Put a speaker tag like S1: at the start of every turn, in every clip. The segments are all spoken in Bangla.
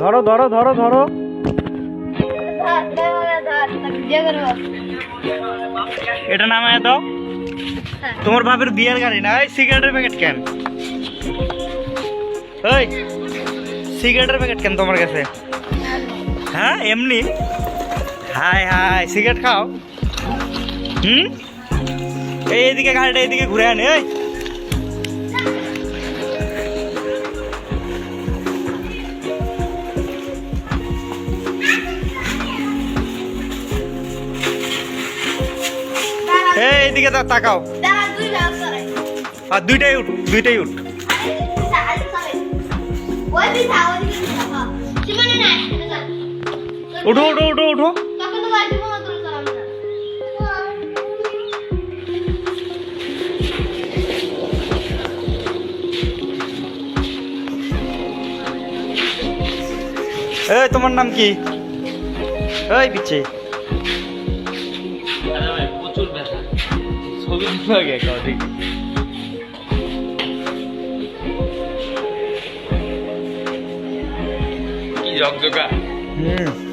S1: ধরো ধরো ধরো ধরো। এটা নামায় দাও। তোমার বাপের বিয়ের গাড়ি না, এই সিগারেটের প্যাকেট কেন? ওই সিগারেটের প্যাকেট কেন তোমার কাছে? হ্যাঁ এমনি? হাই হাই, সিগারেট খাও। হুম? এই এদিকে গাড়িটা এদিকে ঘুরে আনে, এই। এই এদিকে তাকাও। আর দুইটাই উঠ দুইটাই উঠ। উঠো উঠো উঠো উঠো। এই, তোমার নাম কি? এই পিচ্ছে
S2: প্রচুর ব্যথা। 깜빡이야 깜빡이
S1: 이 정도가. 음.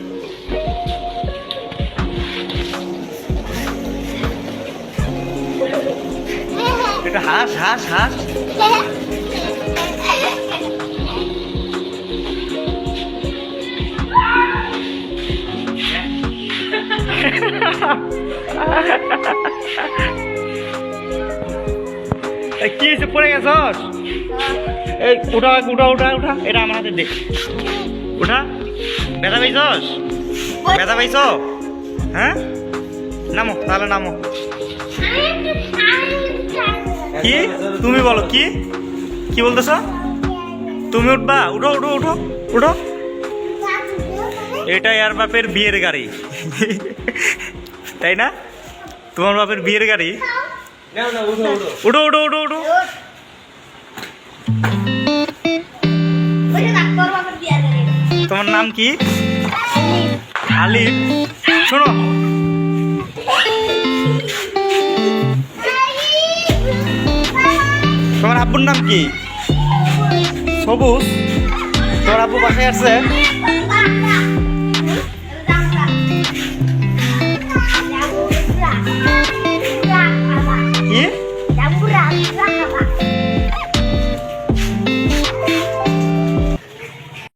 S1: 하스 하스 하스 কি হয়েছে? পড়ে গেছস এই উঠা উঠা উঠা উঠা। এটা আমার হাতে দে। উঠা। ব্যথা পাইছস ব্যথা পাইছ হ্যাঁ? নামো, তাহলে নামো। কি? তুমি বলো, কি? কি বলতেছ? তুমি উঠবা? উঠো উঠো উঠো উঠো। এটা ইয়ার বাপের বিয়ের গাড়ি। তাই না? তোমার বাপের বিয়ের গাড়ি?
S2: উঠো উঠো।
S1: উঠো উঠো তোমার নাম কি? আলিফ শোনো। তোমার আব্বুর নাম কি? সবুজ। তোমার আব্বু বাসায় আসছে 咦